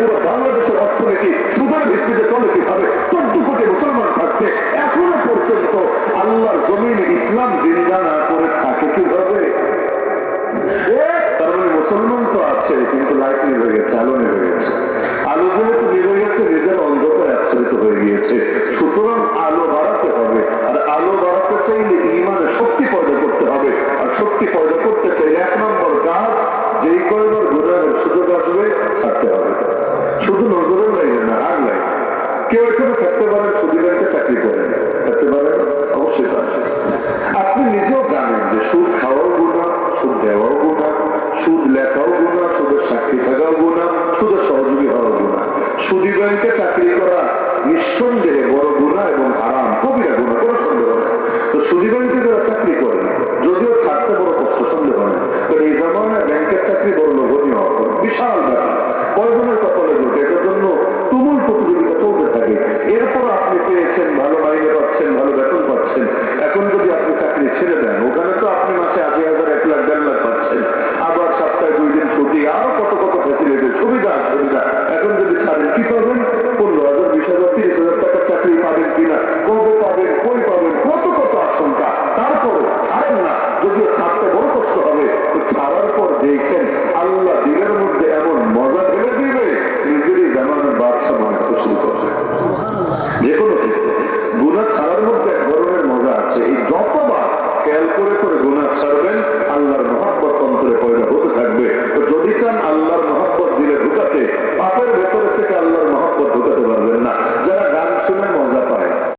পুরো বাংলাদেশের অর্থনীতি, সুদের ভিত্তিতে চলে কীভাবে চোদ্দ কোটি মুসলমান থাকবে, এখনও পর্যন্ত আল্লাহর জমিনে ইসলাম জিন্দা না করে থাকে কীভাবে? তার মানে মুসলমান তো আছে, কিন্তু লাইট হয়ে গেছে, আলো হয়ে গেছে। আলো যেহেতু নিভে শুধু নজরের না আর লাইনে কেউ এখানে থাকতে পারেন সুদী ব্যাংকে চাকরি করেন থাকতে পারেন অবশ্যই পারেন আপনি নিজেও জানেন যে সুদ খাওয়াও গুণা, সুদ দেওয়াও গুণা, সুদ লেখাও গুণা, সুদের সাক্ষী থাকাও গুণা, সুদের সহযোগী হওয়াও গুণা। সুদী ব্যাংকে চাকরি করা নিঃসন্দেহে বড় গুণা এবং আরাম কবিরা গুণা, কোনো সন্দেহ নেই। তো সুদী ব্যাংকে যারা চাকরি করেন যদিও ছাড়তে বড় কষ্ট, সন্দেহ নেই। তো এই জামানায় ব্যাংকের চাকরি বড় লোভনীয় বিশাল ব্যাপার। এরপর আপনি পেয়েছেন ভালো মাইনে পাচ্ছেন, ভালো বেতন পাচ্ছেন। এখন যদি আপনি চাকরি ছেড়ে দেন, ওখানে তো আপনি মাসে আশি হাজার, এক লাখ, দেড় লাখ পাচ্ছেন। আবার সপ্তাহে দুই দিন ছুটি, আরও কত কত ফেসিলিটি সুবিধা সুবিধা এখন যদি ছাড়েন, কি পাবেন? পনেরো হাজার, বিশ হাজার, তিরিশ হাজার টাকার চাকরি পাবেন কিনা, কবে পাবেন, কই পাবেন, কত কত আশঙ্কা। তারপরে ছাড়েন না, যদিও ছাড়তে বড় কষ্ট হবে